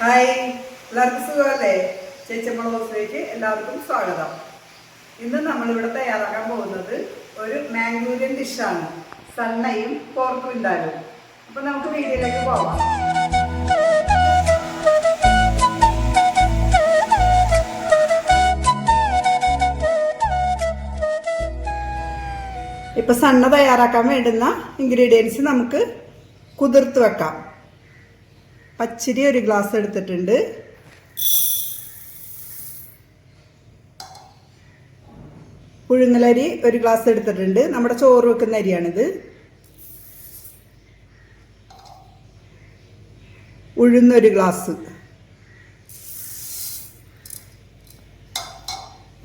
Hi. എല്ലാവർക്കും സുഖമല്ലേ? ചേച്ചമ്മള ഹൗസിലേക്ക് എല്ലാവർക്കും സ്വാഗതം. ഇന്ന് നമ്മളിവിടെ തയ്യാറാക്കാൻ പോകുന്നത് ഒരു മാംഗൂരിയൻ ഡിഷാണ്. സണ്ണയും പോർക്കും ഉണ്ടാകും അപ്പൊ നമുക്ക് വീട്ടിലേക്ക് പോവാം. ഇപ്പൊ സണ്ണ തയ്യാറാക്കാൻ വേണ്ടുന്ന ഇൻഗ്രീഡിയൻസ് നമുക്ക് കുതിർത്ത് വെക്കാം. പച്ചരി ഒരു ഗ്ലാസ് എടുത്തിട്ടുണ്ട്. പുഴുങ്ങലരി ഒരു ഗ്ലാസ് എടുത്തിട്ടുണ്ട്. നമ്മുടെ ചോറ് വെക്കുന്ന അരിയാണിത്. ഉഴുന്നൊരു ഗ്ലാസ്.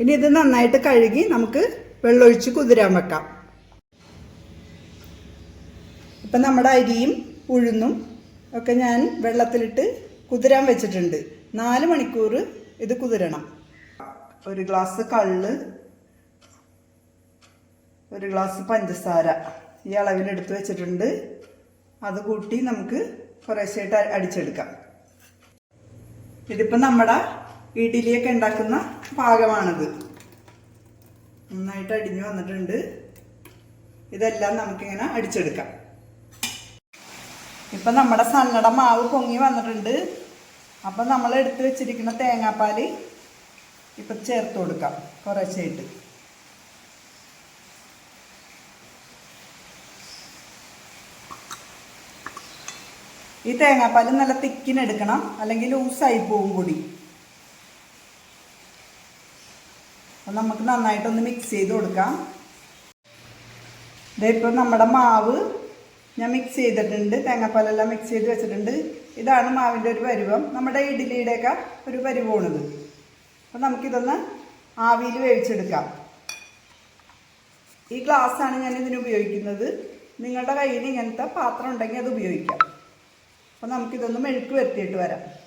ഇനി ഇത് നന്നായിട്ട് കഴുകി നമുക്ക് വെള്ളമൊഴിച്ച് കുതിരാൻ വെക്കാം. ഇപ്പം നമ്മുടെ അരിയും ഉഴുന്നും ഒക്കെ ഞാൻ വെള്ളത്തിലിട്ട് കുതിരാൻ വെച്ചിട്ടുണ്ട്. നാല് മണിക്കൂർ ഇത് കുതിരണം. ഒരു ഗ്ലാസ് കള്ള് ഒരു ഗ്ലാസ് പഞ്ചസാര ഈ അളവിലെടുത്ത് വെച്ചിട്ടുണ്ട്. അത് കൂട്ടി നമുക്ക് കുറേശ്ശായിട്ട് അടിച്ചെടുക്കാം. ഇതിപ്പോൾ നമ്മുടെ ഇഡ്ഡലിയൊക്കെ ഉണ്ടാക്കുന്ന പാകമാണിത്. നന്നായിട്ട് അടിഞ്ഞു വന്നിട്ടുണ്ട്. ഇതെല്ലാം നമുക്കിങ്ങനെ അടിച്ചെടുക്കാം. ഇപ്പം നമ്മുടെ സണ്ണട മാവ് പൊങ്ങി വന്നിട്ടുണ്ട്. അപ്പം നമ്മൾ എടുത്ത് വെച്ചിരിക്കുന്ന തേങ്ങാപ്പാൽ ഇപ്പം ചേർത്ത് കൊടുക്കാം കുറച്ചായിട്ട് ഈ തേങ്ങാപ്പാൽ നല്ല തിക്കിനെടുക്കണം അല്ലെങ്കിൽ ലൂസായി പോവും കൂടി അപ്പം നമുക്ക് നന്നായിട്ടൊന്ന് മിക്സ് ചെയ്ത് കൊടുക്കാം. ഇതിപ്പോൾ നമ്മുടെ മാവ് ഞാൻ മിക്സ് ചെയ്തിട്ടുണ്ട്. തേങ്ങാപ്പാലെല്ലാം മിക്സ് ചെയ്ത് വെച്ചിട്ടുണ്ട്. ഇതാണ് മാവിന്റെ ഒരു പരുവം. നമ്മുടെ ഇഡ്ഡലിയുടെയൊക്കെ ഒരു പരുവമാണിത്. അപ്പം നമുക്കിതൊന്ന് ആവിയിൽ വേവിച്ചെടുക്കാം. ഈ ഗ്ലാസ്സാണ് ഞാൻ ഇതിന് ഉപയോഗിക്കുന്നത്. നിങ്ങളുടെ കയ്യിൽ ഇങ്ങനത്തെ പാത്രം ഉണ്ടെങ്കിൽ അത് ഉപയോഗിക്കാം. അപ്പം നമുക്കിതൊന്ന് മെഴുക്ക് വരുത്തിയിട്ട് വരാം.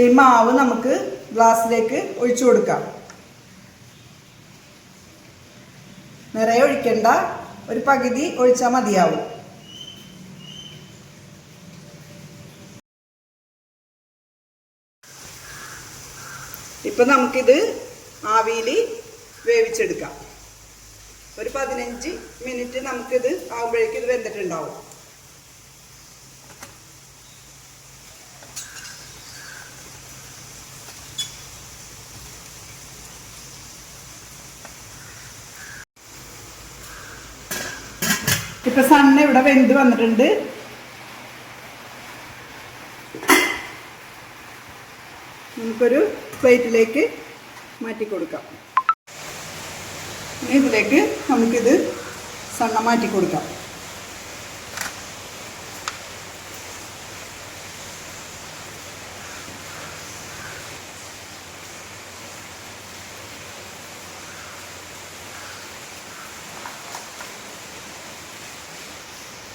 ഈ മാവ് നമുക്ക് ഗ്ലാസ്സിലേക്ക് ഒഴിച്ചു കൊടുക്കാം. നിറയെ ഒഴിക്കണ്ട. ഒരു പകുതി ഒഴിച്ചാൽ മതിയാവും. ഇപ്പം നമുക്കിത് ആവിയിൽ വേവിച്ചെടുക്കാം. ഒരു പതിനഞ്ച് മിനിറ്റ് നമുക്കിത് ആകുമ്പോഴേക്കും ഇത് വെന്തിട്ടുണ്ടാവും. ഇപ്പൊ സണ്ണ ഇവിടെ വെന്ത് വന്നിട്ടുണ്ട്. നമുക്കൊരു പ്ലേറ്റിലേക്ക് മാറ്റി കൊടുക്കാം. ഇതിലേക്ക് നമുക്കിത് സണ്ണ മാറ്റി കൊടുക്കാം.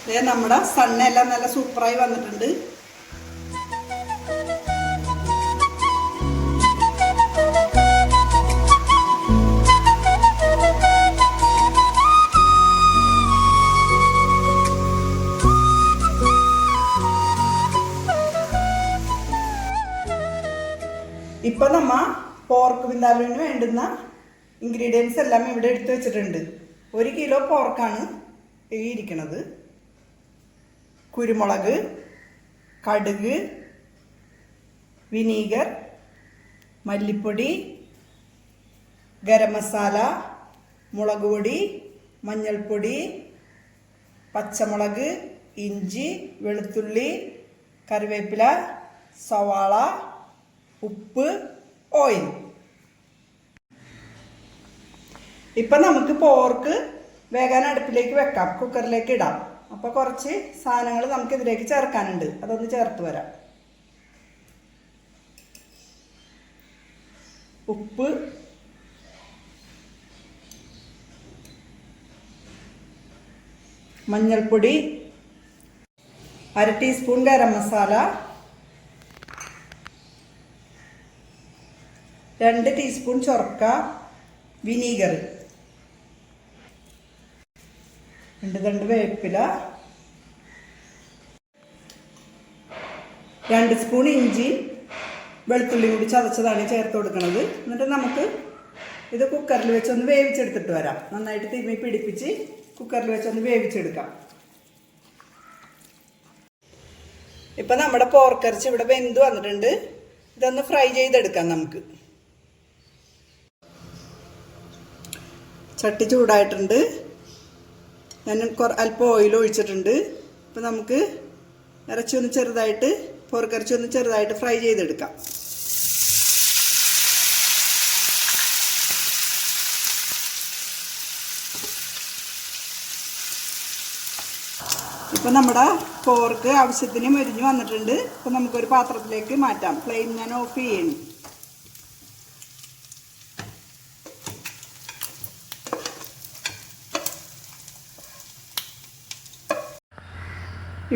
ദേ നമ്മുടെ സണ്ണെല്ലാം നല്ല സൂപ്പറായി വന്നിട്ടുണ്ട്. ഇപ്പൊ നമ്മ പോർക്ക് വിന്താലുവിന് വേണ്ടുന്ന ഇൻഗ്രീഡിയൻസ് എല്ലാം ഇവിടെ എടുത്തു വെച്ചിട്ടുണ്ട്. ഒരു കിലോ പോർക്കാണ് ഈ ഇരിക്കണത്. കുരുമുളക് കടുക് വിനീഗർ മല്ലിപ്പൊടി ഗരം മസാല മുളക് പൊടി മഞ്ഞൾപ്പൊടി പച്ചമുളക് ഇഞ്ചി വെളുത്തുള്ളി കറിവേപ്പില സവാള ഉപ്പ് ഓയിൽ. ഇപ്പം നമുക്ക് പോർക്ക് വേഗം അടുപ്പിലേക്ക് വെക്കാം. കുക്കറിലേക്ക് ഇടാം. അപ്പോൾ കുറച്ച് സാധനങ്ങൾ നമുക്ക് ഇതിലേക്ക് ചേർക്കാനുണ്ട്. അതൊന്ന് ചേർത്ത് വരാം. ഉപ്പ്. മഞ്ഞൾപ്പൊടി. അര ടീസ്പൂൺ ഗരം മസാല. രണ്ട് ടീസ്പൂൺ ചൊറക്ക വിനീഗർ. രണ്ട് തണ്ട് വേപ്പില. രണ്ട് സ്പൂൺ ഇഞ്ചി. വെളുത്തുള്ളി കൂടി ചതച്ചതാണ് ചേർത്ത് കൊടുക്കുന്നത് എന്നിട്ട് നമുക്ക് ഇത് കുക്കറിൽ വെച്ചൊന്ന് വേവിച്ചെടുത്തിട്ട് വരാം. നന്നായിട്ട് തിരുമ്മി പിടിപ്പിച്ച് കുക്കറിൽ വെച്ചൊന്ന് വേവിച്ചെടുക്കാം. ഇപ്പൊ നമ്മുടെ പോർക്കറിച്ച് ഇവിടെ വെന്ത് വന്നിട്ടുണ്ട്. ഇതൊന്ന് ഫ്രൈ ചെയ്തെടുക്കാം നമുക്ക്. ചട്ടി ചൂടായിട്ടുണ്ട്. ഞാൻ അല്പം ഓയിൽ ഒഴിച്ചിട്ടുണ്ട്. ഇപ്പം നമുക്ക് ഇറച്ചി ഒന്ന് ചെറുതായിട്ട് പോർക്കിറച്ചി ഒന്ന് ചെറുതായിട്ട് ഫ്രൈ ചെയ്തെടുക്കാം. ഇപ്പം നമ്മുടെ പോർക്ക് ആവശ്യത്തിന് മുരിഞ്ഞ് വന്നിട്ടുണ്ട്. ഇപ്പം നമുക്കൊരു പാത്രത്തിലേക്ക് മാറ്റാം. ഫ്ലെയിം ഞാൻ ഓഫ് ചെയ്യണം.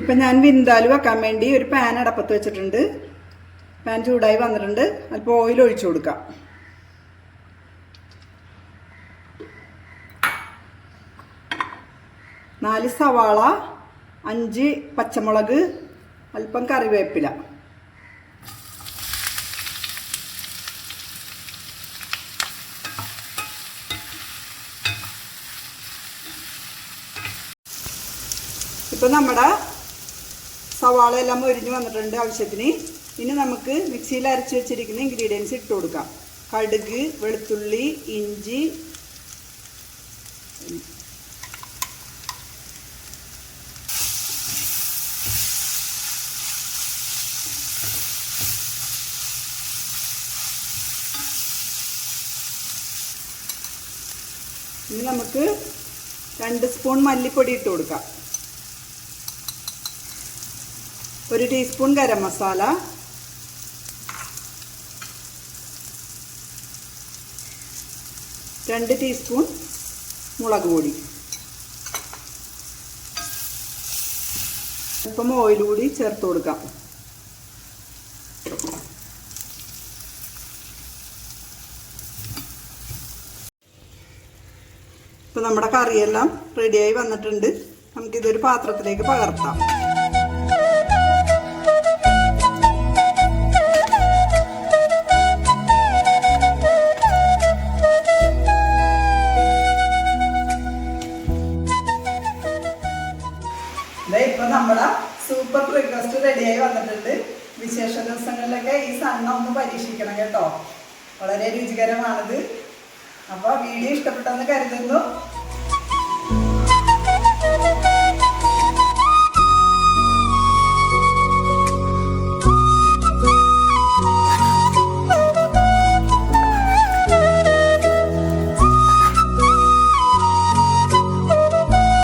ഇപ്പം ഞാൻ വിന്താലു വെക്കാൻ വേണ്ടി ഒരു പാൻ അടപ്പത്ത് വെച്ചിട്ടുണ്ട്. പാൻ ചൂടായി വന്നിട്ടുണ്ട്. അല്പം ഓയിൽ ഒഴിച്ചു കൊടുക്കാം. നാല് സവാള അഞ്ച് പച്ചമുളക് അല്പം കറിവേപ്പില. ഇപ്പം നമ്മുടെ സവാള എല്ലാം മൊരിഞ്ഞ് വന്നിട്ടുണ്ട് ആവശ്യത്തിന്. ഇനി നമുക്ക് മിക്സിയിൽ അരച്ച് വെച്ചിരിക്കുന്ന ഇൻഗ്രീഡിയൻസ് ഇട്ട് കൊടുക്കാം. കടുക് വെളുത്തുള്ളി ഇഞ്ചി ഇനി നമുക്ക് രണ്ട് സ്പൂൺ മല്ലിപ്പൊടി ഇട്ട് കൊടുക്കാം. ഒരു ടീസ്പൂൺ ഗരം മസാല രണ്ട് ടീസ്പൂൺ മുളക് പൊടി. അല്പം ഓയിൽ കൂടി ചേർത്ത് കൊടുക്കാം. ഇപ്പം നമ്മുടെ കറിയെല്ലാം റെഡിയായി വന്നിട്ടുണ്ട്. നമുക്കിതൊരു പാത്രത്തിലേക്ക് പകർത്താം. ഇപ്പൊ നമ്മളെ സൂപ്പർ റിക്വസ്റ്റ് റെഡിയായി വന്നിട്ടുണ്ട്. വിശേഷ ദിവസങ്ങളിലൊക്കെ ഈ സണ്ണ ഒന്ന് പരീക്ഷിക്കണം കേട്ടോ. വളരെ രുചികരമാണിത്. അപ്പോൾ വീഡിയോ ഇഷ്ടപ്പെട്ടെന്ന് കരുതുന്നു.